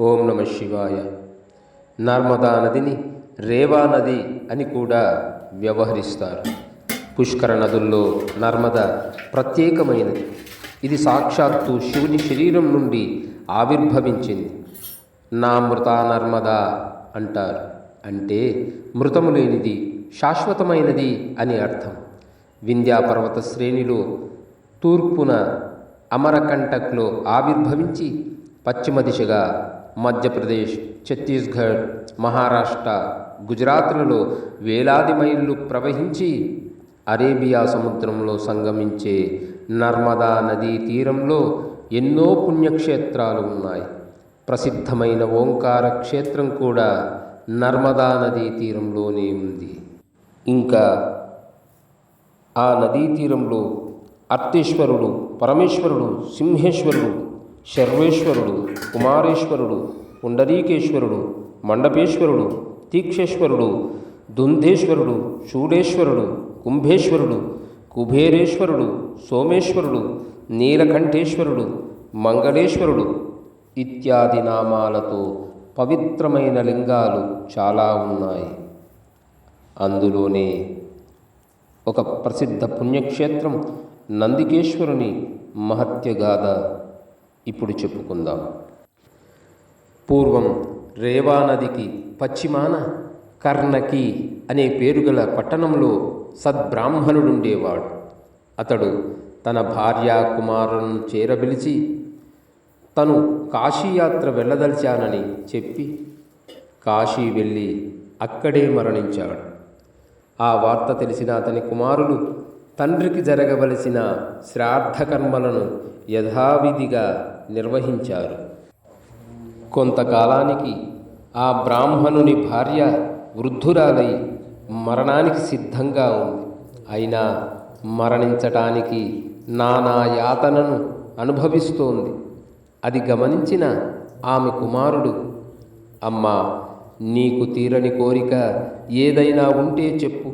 ఓం నమ శివాయ. నర్మదా నదిని రేవా నది అని కూడా వ్యవహరిస్తారు. పుష్కర నదుల్లో నర్మద ప్రత్యేకమైనది. ఇది సాక్షాత్తు శివుని శరీరం నుండి ఆవిర్భవించింది. నా మృతా నర్మదా అంటారు. అంటే మృతము లేనిది శాశ్వతమైనది అని అర్థం. వింధ్యా పర్వత శ్రేణిలో తూర్పున అమరకంటక్లో ఆవిర్భవించి పశ్చిమ దిశగా మధ్యప్రదేశ్ ఛత్తీస్గఢ్ మహారాష్ట్ర గుజరాత్లలో వేలాది మైళ్ళు ప్రవహించి అరేబియా సముద్రంలో సంగమించే నర్మదా నదీ తీరంలో ఎన్నో పుణ్యక్షేత్రాలు ఉన్నాయి. ప్రసిద్ధమైన ఓంకార క్షేత్రం కూడా నర్మదా నదీ తీరంలోనే ఉంది. ఇంకా ఆ నదీ తీరంలో అర్తేశ్వరుడు పరమేశ్వరుడు సింహేశ్వరుడు శర్వేశ్వరుడు కుమారేశ్వరుడు పుండరీకేశ్వరుడు మండపేశ్వరుడు తీక్షేశ్వరుడు దుంధేశ్వరుడు శూడేశ్వరుడు కుంభేశ్వరుడు కుబేరేశ్వరుడు సోమేశ్వరుడు నీలకంఠేశ్వరుడు మంగళేశ్వరుడు ఇత్యాది నామాలతో పవిత్రమైన లింగాలు చాలా ఉన్నాయి. అందులోనే ఒక ప్రసిద్ధ పుణ్యక్షేత్రం నందికేశ్వరుని మహత్యగాథ ఇప్పుడు చెప్పుకుందాం. పూర్వం రేవానదికి పశ్చిమాన కర్ణకి అనే పేరుగల పట్టణంలో సద్బ్రాహ్మణుడుండేవాడు. అతడు తన భార్య కుమారులను చేరబిలిచి తను కాశీయాత్ర వెళ్ళదలిచానని చెప్పి కాశీ వెళ్ళి అక్కడే మరణించాడు. ఆ వార్త తెలిసిన అతని కుమారులు తండ్రికి జరగవలసిన శ్రాద్ధకర్మలను యథావిధిగా నిర్వహించారు. కొంతకాలానికి ఆ బ్రాహ్మణుని భార్య వృద్ధురాలై మరణానికి సిద్ధంగా ఉంది. అయినా మరణించటానికి నానా యాతనను అనుభవిస్తోంది. అది గమనించిన ఆమె కుమారుడు అమ్మా నీకు తీరని కోరిక ఏదైనా ఉంటే చెప్పు.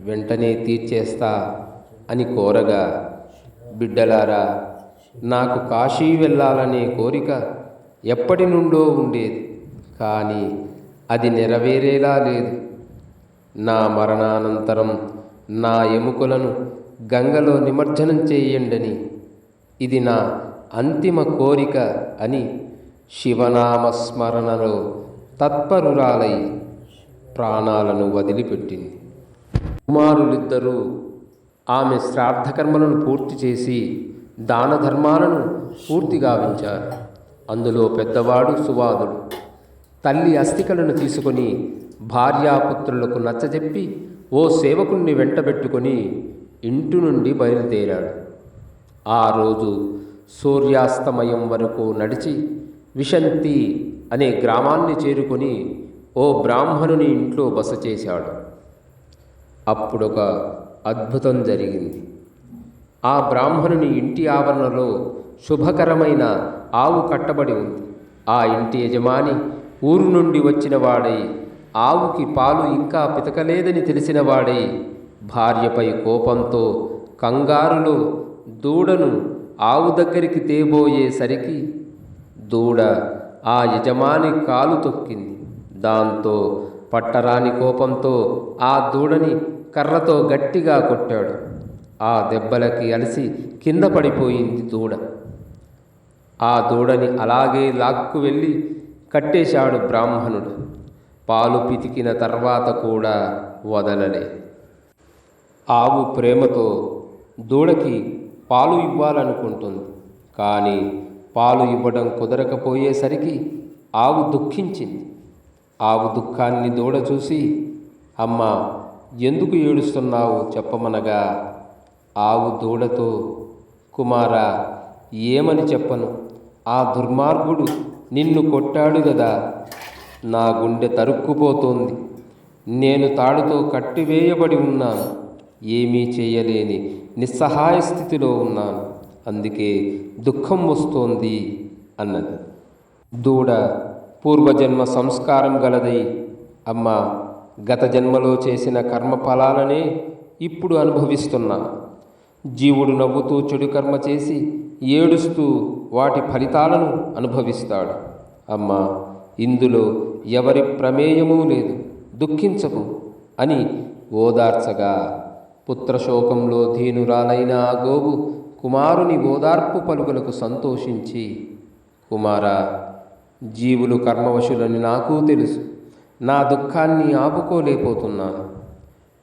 వెంటనే తీర్చేస్తా అని కోరగా బిడ్డలారా నాకు కాశీ వెళ్ళాలనే కోరిక ఎప్పటి నుండో ఉండేది కానీ అది నెరవేరేలా లేదు. నా మరణానంతరం నా ఎముకలను గంగలో నిమజ్జనం చేయండని ఇది నా అంతిమ కోరిక అని శివనామస్మరణలో తత్పరురాలై ప్రాణాలను వదిలిపెట్టింది. కుమారులిద్దరూ ఆమె శ్రాద్ధకర్మలను పూర్తి చేసి దాన ధర్మాలను పూర్తి గావించారు అందులో పెద్దవాడు సువాదుడు. తల్లి అస్థికలను తీసుకొని భార్యాపుత్రులకు నచ్చజెప్పి ఓ సేవకుణ్ణి వెంటబెట్టుకొని ఇంటి నుండి బయలుదేరాడు. ఆ రోజు సూర్యాస్తమయం వరకు నడిచి విశంతి అనే గ్రామాన్ని చేరుకొని ఓ బ్రాహ్మణుని ఇంట్లో బస చేశాడు. అప్పుడొక అద్భుతం జరిగింది. ఆ బ్రాహ్మణుని ఇంటి ఆవరణలో శుభకరమైన ఆవు కట్టబడి ఉంది. ఆ ఇంటి యజమాని ఊరు నుండి వచ్చిన వాడై ఆవుకి పాలు ఇంకా పితకలేదని తెలిసిన వాడై భార్యపై కోపంతో కంగారులో దూడను ఆవు దగ్గరికి తేబోయేసరికి దూడ ఆ యజమాని కాలు తొక్కింది. దాంతో పట్టరాని కోపంతో ఆ దూడని కర్రతో గట్టిగా కొట్టాడు. ఆ దెబ్బలకి అలసి కింద పడిపోయింది దూడ. ఆ దూడని అలాగే లాక్కు వెళ్ళి కట్టేశాడు బ్రాహ్మణుడు. పాలు పితికిన తర్వాత కూడా వదలలే. ఆవు ప్రేమతో దూడకి పాలు ఇవ్వాలనుకుంటుంది. కానీ పాలు ఇవ్వడం కుదరకపోయేసరికి ఆవు దుఃఖించింది. ఆవు దుఃఖాన్ని దూడ చూసి అమ్మ ఎందుకు ఏడుస్తున్నావు? చెప్పమనగా ఆవు దూడతో కుమారా ఏమని చెప్పను? ఆ దుర్మార్గుడు నిన్ను కొట్టాడు గదా. నా గుండె తరుక్కుపోతోంది. నేను తాడుతో కట్టివేయబడి ఉన్నాను. ఏమీ చేయలేని నిస్సహాయ స్థితిలో ఉన్నాను. అందుకే దుఃఖం వస్తోంది అన్నది. దూడ పూర్వజన్మ సంస్కారం గలదై అమ్మ గత జన్మలో చేసిన కర్మ ఫలాలనే ఇప్పుడు అనుభవిస్తున్నాను జీవుడు నవ్వుతూ చెడు కర్మ చేసి ఏడుస్తూ వాటి ఫలితాలను అనుభవిస్తాడు. అమ్మా ఇందులో ఎవరి ప్రమేయమూ లేదు దుఃఖించకు అని ఓదార్చగా. పుత్రశోకంలో ధీనురాలైన ఆ గోవు కుమారుని ఓదార్పు పలుకులకు సంతోషించి కుమారా జీవులు కర్మవశులని నాకు తెలుసు నా దుఃఖాన్ని ఆపుకోలేకపోతున్నాను.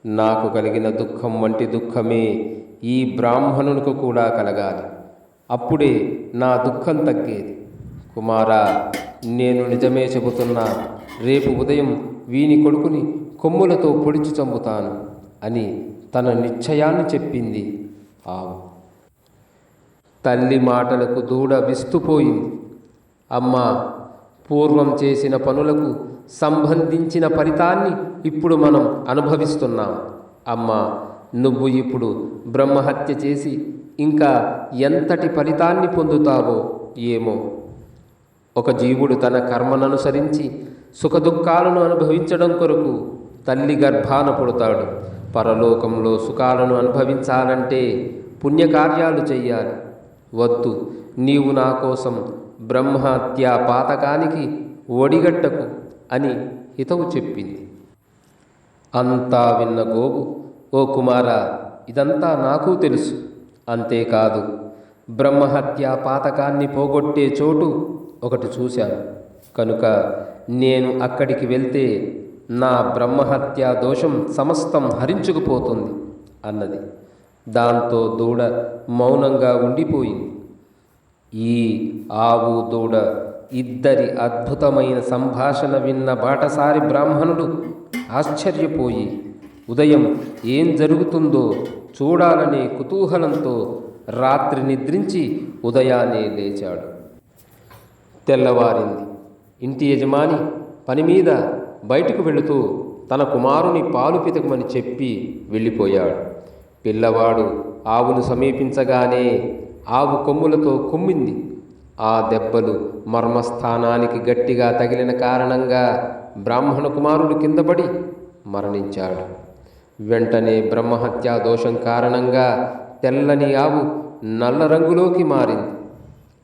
నాకు కలిగిన దుఃఖం వంటి దుఃఖమే ఈ బ్రాహ్మణునికి కూడా కలగాలి. అప్పుడే నా దుఃఖం తగ్గేది. కుమారా నేను నిజమే చెబుతున్నా. రేపు ఉదయం వీని కొడుకుని కొమ్ములతో పొడిచి చంపుతాను అని తన నిశ్చయాన్ని చెప్పింది. ఆవు. తల్లి మాటలకు దూడ విస్తుపోయింది. అమ్మ పూర్వం చేసిన పనులకు సంబంధించిన ఫలితాన్ని ఇప్పుడు మనం అనుభవిస్తున్నాం. అమ్మ నువ్వు ఇప్పుడు బ్రహ్మహత్య చేసి ఇంకా ఎంతటి ఫలితాన్ని పొందుతావో ఏమో. ఒక జీవుడు తన కర్మననుసరించి సుఖదుఖాలను అనుభవించడం కొరకు తల్లి గర్భాన పుడతాడు. పరలోకంలో సుఖాలను అనుభవించాలంటే పుణ్యకార్యాలు చెయ్యాలి. వద్దు నీవు నా కోసం బ్రహ్మహత్యా పాతకానికి ఒడిగట్టకు అని హితవు చెప్పింది. అంతా విన్న గోగు ఓ కుమార ఇదంతా నాకు తెలుసు. అంతేకాదు బ్రహ్మహత్య పాతకాన్ని పోగొట్టే చోటు ఒకటి చూశాను. కనుక నేను అక్కడికి వెళ్తే నా బ్రహ్మహత్య దోషం సమస్తం హరించుకుపోతుంది అన్నది. దాంతో దూడ మౌనంగా ఉండిపోయింది. ఈ ఆవు దూడ ఇద్దరి అద్భుతమైన సంభాషణ విన్న బాటసారి బ్రాహ్మణుడు ఆశ్చర్యపోయి ఉదయం ఏం జరుగుతుందో చూడాలనే కుతూహలంతో రాత్రి నిద్రించి ఉదయాన్నే లేచాడు. తెల్లవారింది. ఇంటి యజమాని పని మీద బయటకు వెళుతూ తన కుమారుని పాలు పితకమని చెప్పి వెళ్ళిపోయాడు. పిల్లవాడు ఆవును సమీపించగానే ఆవు కొమ్ములతో కుమ్మింది. ఆ దెబ్బలు మర్మస్థానానికి గట్టిగా తగిలిన కారణంగా బ్రాహ్మణ కుమారుడు కిందపడి మరణించాడు. వెంటనే బ్రహ్మహత్యా దోషం కారణంగా తెల్లని ఆవు నల్ల రంగులోకి మారింది.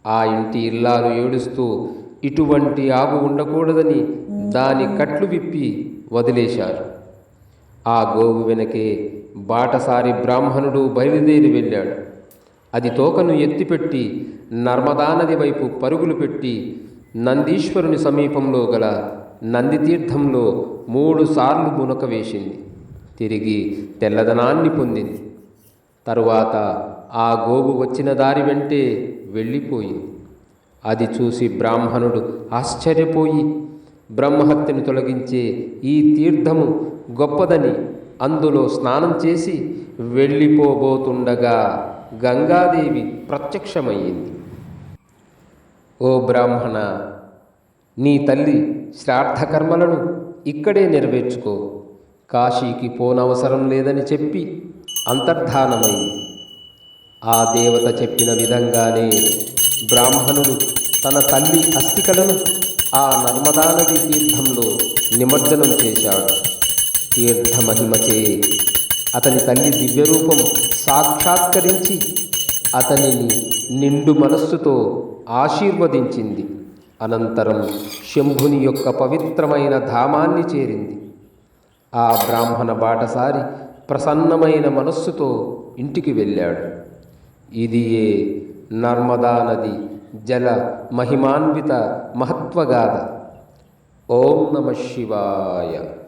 ఆ ఇంటి ఇల్లాలు ఏడుస్తూ ఇటువంటి ఆవు ఉండకూడదని దాని కట్లు విప్పి వదిలేశారు. ఆ గోవు వెనకే బాటసారి బ్రాహ్మణుడు బయలుదేరి వెళ్ళాడు. అది తోకను ఎత్తిపెట్టి నర్మదా నది వైపు పరుగులు పెట్టి నందీశ్వరుని సమీపంలో గల నందితీర్థంలో మూడుసార్లు మునక వేసింది. తిరిగి తెల్లదనాన్ని పొందింది. తరువాత ఆ గోవు వచ్చిన దారి వెంటే వెళ్ళిపోయింది అది చూసి బ్రాహ్మణుడు ఆశ్చర్యపోయి బ్రహ్మహత్యను తొలగించే ఈ తీర్థము గొప్పదని అందులో స్నానం చేసి వెళ్ళిపోబోతుండగా గంగాదేవి ప్రత్యక్షమయ్యింది. ఓ బ్రాహ్మణ నీ తల్లి శ్రాద్ధకర్మలను ఇక్కడే నెరవేర్చుకో. కాశీకి పోనవసరం లేదని చెప్పి అంతర్ధానమైంది. ఆ దేవత చెప్పిన విధంగానే బ్రాహ్మణుడు తన తల్లి అస్థికలను ఆ నర్మదా నది తీర్థంలో నిమజ్జనం చేశాడు. తీర్థమహిమచే అతని తల్లి దివ్యరూపం సాక్షాత్కరించి అతనిని నిండు మనస్సుతో ఆశీర్వదించింది. అనంతరం శంభుని యొక్క పవిత్రమైన ధామాన్ని చేరింది. ఆ బ్రాహ్మణ బాటసారి ప్రసన్నమైన మనస్సుతో ఇంటికి వెళ్ళాడు. ఇది ఏ నర్మదా నది జల మహిమాన్విత మహత్వగాథ. ఓం నమ శివాయ.